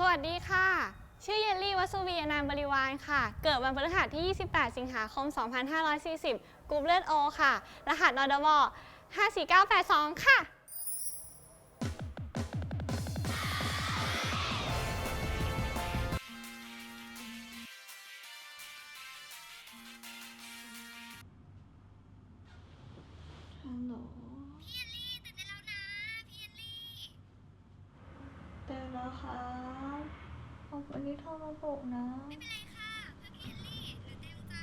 สวัสดีค่ะ ชื่อเยลลี่วัสุวีนามบริวารค่ะ เกิดวันพฤหัสที่ 28 สิงหาคม 2540กลุ่มเลือดโอค่ะ รหัสนอดว54982 ค่ะ ฮัลโหล นแล้วครับขอบคุณที่โทรมาปลุกนะ ไม่เป็นไรค่ะเพื่อพี่เอลลี่หรือเต็มใจ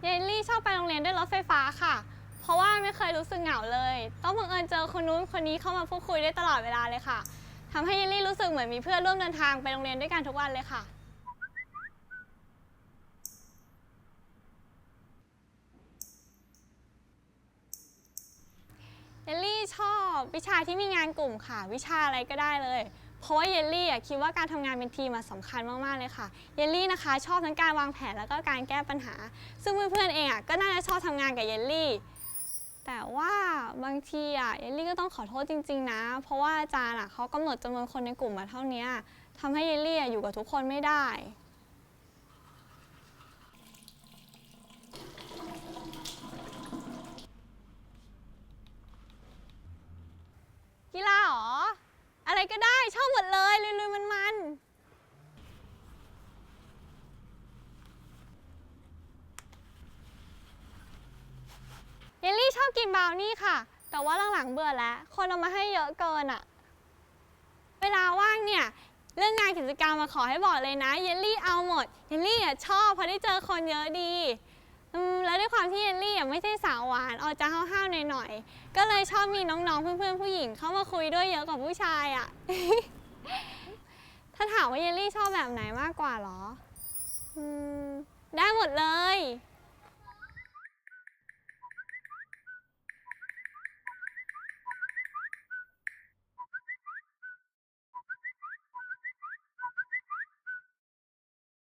เยลลี่ชอบไปโรงเรียนด้วยรถไฟฟ้าค่ะ เพราะว่าไม่เคยรู้สึกเหงาเลย ต้องบังเอิญเจอคนนู้นคนนี้เข้ามาพูดคุยได้ตลอดเวลาเลยค่ะทำให้เยลลี่รู้สึกเหมือนมีเพื่อนร่วมเดินทางไปโรงเรียนด้วยกันทุกวันเลยค่ะ เยลลี่ช อบวิชาที่มีงานกลุ่มค่ะ วิชาอะไรก็ได้เลย เพราะว่าเยลลี่อะคิดว่าการทำงานเป็นทีมอะสำคัญมากๆเลยค่ะ เยลลี่นะคะ ชอบทั้งการวางแผนแล้วก็การแก้ปัญหา ซึ่งเพื่อนๆเองอะก็น่าจะชอบทำงานกับเยลลี่ แต่ว่าบางทีอะเยลลี่ก็ต้องขอโทษจริง ๆ นะ เพราะว่าอาจารย์อะเขากำหนดจำนวนคนในกลุ่มมาเท่านี้ทำให้เยลลี่อะอยู่กับทุกคนไม่ได้ กีฬาเหรอ อะไรก็ได้ ชอบหมดเลยลุยๆมันๆเยลลี่ชอบกินบราวนี่ค่ะ แต่ว่าหลังๆเบื่อแล้ว คนเอามาให้เยอะเกินอะเวลาว่างเนี่ย เรื่องงานกิจกรรมมาขอให้บอกเลยนะ เยลลี่เอาหมด เยลลี่อะชอบเพราะได้เจอคนเยอะดี แล้ว อะไม่ใช่สาวหวานออกจะห้าวๆหน่อยๆก็เลยชอบมีน้องๆเพื่อนๆผู้หญิงเข้ามาคุยด้วยเยอะกว่าผู้ชายอะ ถ้าถามว่าเยลลี่ชอบแบบไหนมากกว่าเหรอ อืม ได้หมดเลย